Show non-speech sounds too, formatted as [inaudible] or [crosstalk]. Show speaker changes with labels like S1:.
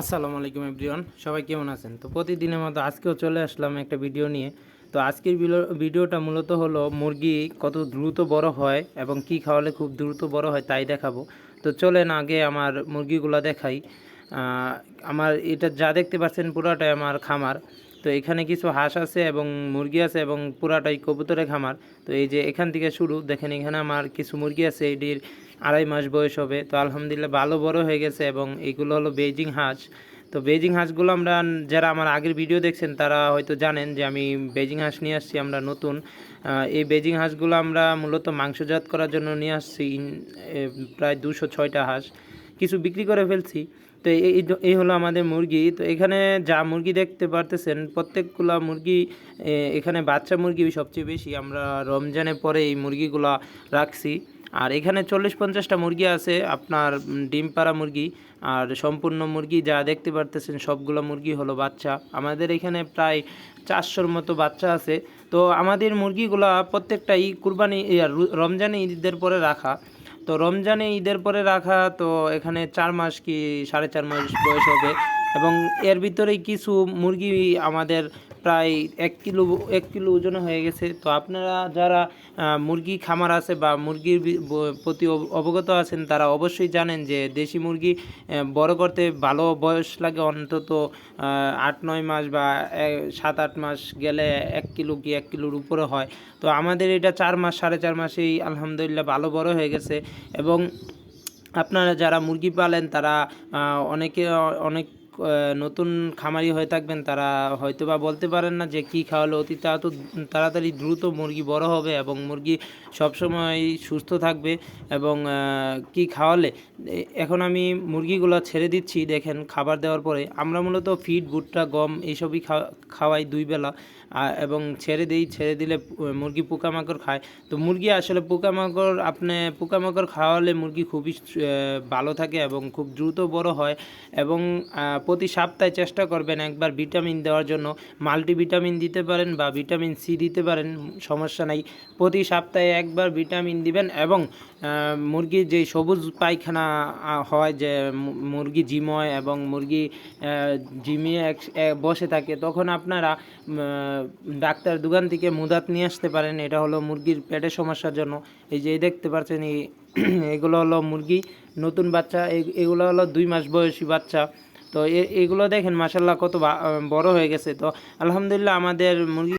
S1: আসসালামু আলাইকুম এভরিওয়ান, সবাই কেমন আছেন? তো প্রতিদিনের মতো আজকেও চলে আসলাম একটা ভিডিও নিয়ে। তো আজকের ভিডিওটা মূলত হলো মুরগি কত দ্রুত বড় হয় এবং কি খাওয়ালে খুব দ্রুত বড় হয় তাই দেখাবো। তো চলেন আগে আমার মুরগিগুলো দেখাই। আমার এটা যা দেখতে পাচ্ছেন পুরোটাই আমার খামার। তো এখানে কিছু হাঁস আছে এবং মুরগি আছে এবং পুরাটাই কবুতরের খামার। তো এই যে এখান থেকে শুরু, দেখেন এখানে আমার কিছু মুরগি আছে, এটির আড়াই মাস বয়স হবে। তো আলহামদুলিল্লাহ ভালো বড় হয়ে গেছে এবং এগুলো হলো বেজিং হাঁস। তো বেজিং হাঁসগুলো আমরা যারা আমার আগের ভিডিও দেখছেন, তারা হয়তো জানেন যে আমি বেজিং হাঁস নিয়ে আসছি, আমরা নতুন। এই বেজিং হাঁসগুলো আমরা মূলত মাংসজাত করার জন্য নিয়ে আসছি প্রায় দুশো ছয়টা হাঁস। কিছু বিক্রি করে ফেলছি। তো এই, এই- হলো আমাদের মুরগি। তো এখানে যা মুরগি দেখতে পারতেছেন, প্রত্যেকগুলা মুরগি এখানে বাচ্চা মুরগি সবচেয়ে বেশি। আমরা রমজানের পরে এই মুরগিগুলা রাখছি। আর এখানে চল্লিশ পঞ্চাশটা মুরগি আছে, আপনার ডিম পাড়া মুরগি আর সম্পূর্ণ মুরগি যা দেখতে পারতেছেন, সবগুলো মুরগি হলো বাচ্চা। আমাদের এখানে প্রায় চারশোর মতো বাচ্চা আছে। তো আমাদের মুরগিগুলা প্রত্যেকটাই কুরবানি রমজানে ঈদের পরে রাখা। তো রমজানে ঈদের পরে রাখা, তো এখানে চার মাস কি সাড়ে চার মাস বয়স হবে। এবং এর ভিতরেই কিছু মুরগি আমাদের প্রায় এক কিলো এক কিলো ওজনে হয়ে গেছে। তো আপনারা যারা মুরগি খামার আছে বা মুরগির প্রতি অব- অবগত আছেন, তারা অবশ্যই জানেন যে দেশি মুরগি বড় করতে ভালো বয়স লাগে অন্তত আট, নয় মাস বা সাত, আট মাস গেলে এক কিলো কি এক কিলোর উপরে হয়। তো আমাদের এটা চার মাস, সাড়ে চার মাসেই আলহামদুলিল্লাহ ভালো বড় হয়ে গেছে। এবং আপনারা যারা মুরগি পালেন, তারা অনেকে, অনেক নতুন খামারি হয়ে থাকবেন, তারা হয়তো বা বলতে পারেন না যে কি খাওয়ালে অতি তাড়াত- তাড়াতাড়ি দ্রুত মুরগি বড় হবে এবং মুরগি সবসময় সুস্থ থাকবে এবং কি খাওয়ালে। এখন আমি মুরগিগুলো ছেড়ে দিচ্ছি, দেখেন খাবার দেওয়ার পরে। আমরা মূলত ফিড, ভুট্টা, গম এইসবই খাওয়া- খাওয়াই দুই বেলা এবং ছেড়ে দিই, ছেড়ে দিলে মুরগি পোকামাকড় খায়। তো মুরগি আসলে পোকামাকড়, আপনি পোকামাকড় খাওয়ালে মুরগি খুবই ভালো থাকে এবং খুব দ্রুত বড় হয় এবং প্রতি সপ্তাহে চেষ্টা করবেন একবার ভিটামিন দেওয়ার জন্য। মাল্টিভিটামিন দিতে পারেন বা ভিটামিন সি দিতে পারেন, সমস্যা নাই। প্রতি সপ্তাহে একবার ভিটামিন দিবেন এবং মুরগির যে সবুজ পায়খানা হয় যে মুরগি জিময় এবং মুরগি জিমিয়ে বসে থাকে, তখন আপনারা ডাক্তার দোকান থেকে মুদাত নিয়ে আসতে পারেন। এটা হলো মুরগির পেটের সমস্যার জন্য। এই যে দেখতে পাচ্ছেন, এই, [clears throat] এগুলো হলো মুরগি, নতুন বাচ্চা এগুলো হলো দুই মাস বয়সী বাচ্চা। তো এগুলো দেখেন মাসাল্লাহ কত বড় হয়ে গেছে। তো আলহামদুলিল্লাহ আমাদের মুরগি